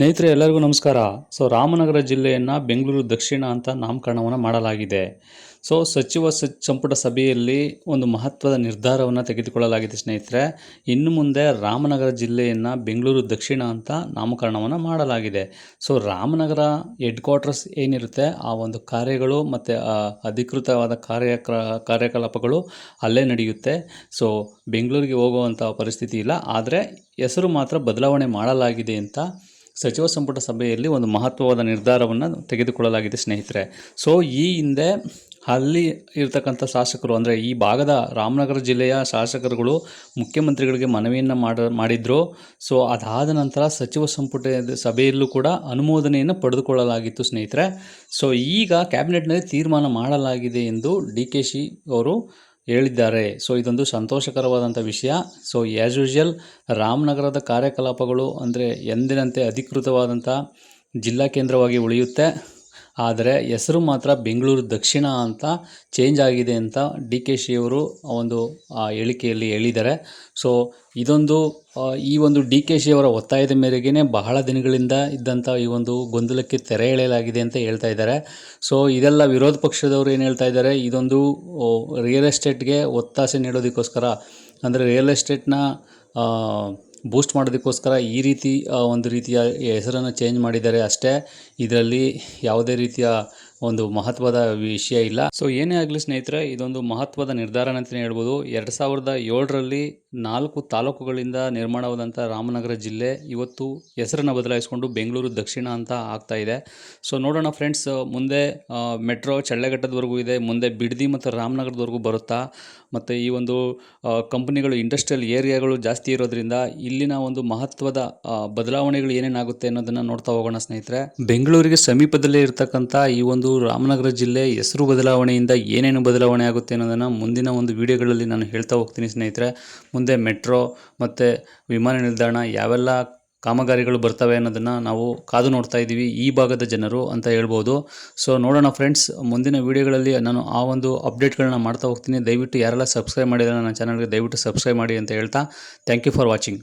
ಸ್ನೇಹಿತರೆ, ಎಲ್ಲರಿಗೂ ನಮಸ್ಕಾರ. ಸೊ ರಾಮನಗರ ಜಿಲ್ಲೆಯನ್ನು ಬೆಂಗಳೂರು ದಕ್ಷಿಣ ಅಂತ ನಾಮಕರಣವನ್ನು ಮಾಡಲಾಗಿದೆ. ಸೊ ಸಚಿವ ಸಂಪುಟ ಸಭೆಯಲ್ಲಿ ಒಂದು ಮಹತ್ವದ ನಿರ್ಧಾರವನ್ನು ತೆಗೆದುಕೊಳ್ಳಲಾಗಿದೆ ಸ್ನೇಹಿತರೆ. ಇನ್ನು ಮುಂದೆ ರಾಮನಗರ ಜಿಲ್ಲೆಯನ್ನು ಬೆಂಗಳೂರು ದಕ್ಷಿಣ ಅಂತ ನಾಮಕರಣವನ್ನು ಮಾಡಲಾಗಿದೆ. ಸೊ ರಾಮನಗರ ಹೆಡ್ ಕ್ವಾರ್ಟರ್ಸ್ ಏನಿರುತ್ತೆ, ಆ ಒಂದು ಕಾರ್ಯಗಳು ಮತ್ತು ಅಧಿಕೃತವಾದ ಕಾರ್ಯ, ಕಾರ್ಯಕಲಾಪಗಳು ಅಲ್ಲೇ ನಡೆಯುತ್ತೆ. ಸೊ ಬೆಂಗಳೂರಿಗೆ ಹೋಗುವಂಥ ಪರಿಸ್ಥಿತಿ ಇಲ್ಲ. ಆದರೆ, ಹೆಸರು ಮಾತ್ರ ಬದಲಾವಣೆ ಮಾಡಲಾಗಿದೆ ಅಂತ ಸಚಿವ ಸಂಪುಟ ಸಭೆಯಲ್ಲಿ ಒಂದು ಮಹತ್ವವಾದ ನಿರ್ಧಾರವನ್ನು ತೆಗೆದುಕೊಳ್ಳಲಾಗಿದೆ, ಸ್ನೇಹಿತರೆ. ಸೊ ಈ ಹಿಂದೆ ಅಲ್ಲಿ ಇರ್ತಕ್ಕಂಥ ಶಾಸಕರು, ಅಂದರೆ ಈ ಭಾಗದ ರಾಮನಗರ ಜಿಲ್ಲೆಯ ಶಾಸಕರುಗಳು ಮುಖ್ಯಮಂತ್ರಿಗಳಿಗೆ ಮನವಿಯನ್ನು ಮಾಡ, ಮಾಡಿದ್ರು. ಸೊ ಅದಾದ ನಂತರ ಸಚಿವ ಸಂಪುಟ ಸಭೆಯಲ್ಲೂ ಕೂಡ ಅನುಮೋದನೆಯನ್ನು ಪಡೆದುಕೊಳ್ಳಲಾಗಿತ್ತು, ಸ್ನೇಹಿತರೆ. ಸೊ ಈಗ ಕ್ಯಾಬಿನೆಟ್ನಲ್ಲಿ ತೀರ್ಮಾನ ಮಾಡಲಾಗಿದೆ ಎಂದು ಡಿ ಕೆ ಶಿ ಅವರು ಹೇಳಿದ್ದಾರೆ. ಸೊ ಇದೊಂದು ಸಂತೋಷಕರವಾದಂಥ ವಿಷಯ. ಸೊ ಆ್ಯಸ್ ಯೂಶುವಲ್ ರಾಮನಗರದ ಕಾರ್ಯಕಲಾಪಗಳು ಅಂದರೆ ಎಂದಿನಂತೆ ಅಧಿಕೃತವಾದಂಥ ಜಿಲ್ಲಾ ಕೇಂದ್ರವಾಗಿ ಉಳಿಯುತ್ತೆ. ಆದರೆ ಹೆಸರು ಮಾತ್ರ ಬೆಂಗಳೂರು ದಕ್ಷಿಣ ಅಂತ ಚೇಂಜ್ ಆಗಿದೆ ಅಂತ ಡಿ ಕೆ ಶಿಯವರು ಒಂದು ಹೇಳಿಕೆಯಲ್ಲಿ ಹೇಳಿದ್ದಾರೆ. ಸೊ ಇದೊಂದು ಈ ಒಂದು ಡಿ ಕೆ ಶಿಯವರ ಒತ್ತಾಯದ ಮೇರೆಗೆ ಬಹಳ ದಿನಗಳಿಂದ ಇದ್ದಂಥ ಈ ಒಂದು ಗೊಂದಲಕ್ಕೆ ತೆರೆ ಎಳೆಯಲಾಗಿದೆ ಅಂತ ಹೇಳ್ತಾ ಇದ್ದಾರೆ. ಸೊ ಇದೆಲ್ಲ ವಿರೋಧ ಪಕ್ಷದವರು ಏನು ಹೇಳ್ತಾ ಇದ್ದಾರೆ? ಇದೊಂದು ರಿಯಲ್ ಎಸ್ಟೇಟ್ಗೆ ಒತ್ತಾಸೆ ನೀಡೋದಕ್ಕೋಸ್ಕರ, ಅಂದರೆ ರಿಯಲ್ ಎಸ್ಟೇಟ್ನ ಬೂಸ್ಟ್ ಮಾಡೋದಕ್ಕೋಸ್ಕರ ಈ ರೀತಿ ಒಂದು ರೀತಿಯ ಹೆಸರನ್ನು ಚೇಂಜ್ ಮಾಡಿದ್ದಾರೆ ಅಷ್ಟೇ. ಇದರಲ್ಲಿ ಯಾವುದೇ ರೀತಿಯ ಒಂದು ಮಹತ್ವದ ವಿಷಯ ಇಲ್ಲ. ಸೊ ಏನೇ ಆಗಲಿ ಸ್ನೇಹಿತರೆ, ಇದೊಂದು ಮಹತ್ವದ ನಿರ್ಧಾರ ಅಂತಲೇ ಹೇಳ್ಬೋದು. ಎರಡು ಸಾವಿರದ ಏಳರಲ್ಲಿ ನಾಲ್ಕು ತಾಲೂಕುಗಳಿಂದ ನಿರ್ಮಾಣವಾದಂಥ ರಾಮನಗರ ಜಿಲ್ಲೆ ಇವತ್ತು ಹೆಸರನ್ನು ಬದಲಾಯಿಸಿಕೊಂಡು ಬೆಂಗಳೂರು ದಕ್ಷಿಣ ಅಂತ ಆಗ್ತಾ ಇದೆ. ಸೊ ನೋಡೋಣ ಫ್ರೆಂಡ್ಸ್ ಮುಂದೆ ಮೆಟ್ರೋ ಚಳ್ಳಘಟ್ಟದವರೆಗೂ ಇದೆ, ಮುಂದೆ ಬಿಡದಿ ಮತ್ತು ರಾಮನಗರದವರೆಗೂ ಬರುತ್ತಾ? ಮತ್ತು ಈ ಒಂದು ಕಂಪ್ನಿಗಳು ಇಂಡಸ್ಟ್ರಿಯಲ್ ಏರಿಯಾಗಳು ಜಾಸ್ತಿ ಇರೋದ್ರಿಂದ ಇಲ್ಲಿನ ಒಂದು ಮಹತ್ವದ ಬದಲಾವಣೆಗಳು ಏನೇನಾಗುತ್ತೆ ಅನ್ನೋದನ್ನು ನೋಡ್ತಾ ಹೋಗೋಣ ಸ್ನೇಹಿತರೆ. ಬೆಂಗಳೂರಿಗೆ ಸಮೀಪದಲ್ಲೇ ಇರತಕ್ಕಂಥ ಈ ಒಂದು ರಾಮನಗರ ಜಿಲ್ಲೆ ಹೆಸರು ಬದಲಾವಣೆಯಿಂದ ಏನೇನು ಬದಲಾವಣೆ ಆಗುತ್ತೆ ಅನ್ನೋದನ್ನು ಮುಂದಿನ ಒಂದು ವಿಡಿಯೋಗಳಲ್ಲಿ ನಾನು ಹೇಳ್ತಾ ಹೋಗ್ತೀನಿ ಸ್ನೇಹಿತರೆ. ಮುಂದೆ ಮೆಟ್ರೋ ಮತ್ತು ವಿಮಾನ ನಿಲ್ದಾಣ ಯಾವೆಲ್ಲ ಕಾಮಗಾರಿಗಳು ಬರ್ತವೆ ಅನ್ನೋದನ್ನು ನಾವು ಕಾದು ನೋಡ್ತಾ ಇದ್ದೀವಿ. ಈ ಭಾಗದ ಜನರು ಅಂತ ಹೇಳ್ಬೋದು. ಸೊ ನೋಡೋಣ ಫ್ರೆಂಡ್ಸ್ ಮುಂದಿನ ವೀಡಿಯೋಗಳಲ್ಲಿ ನಾನು ಆ ಒಂದು ಅಪ್ಡೇಟ್ಗಳನ್ನ ಮಾಡ್ತಾ ಹೋಗ್ತೀನಿ. ದಯವಿಟ್ಟು ಯಾರೆಲ್ಲ ಸಬ್ಸ್ಕ್ರೈಬ್ ಮಾಡಿದರೆ ನನ್ನ ಚಾನಲ್ಗೆ ದಯವಿಟ್ಟು ಸಬ್ಸ್ಕ್ರೈಬ್ ಮಾಡಿ ಅಂತ ಹೇಳ್ತಾ. Thank you for watching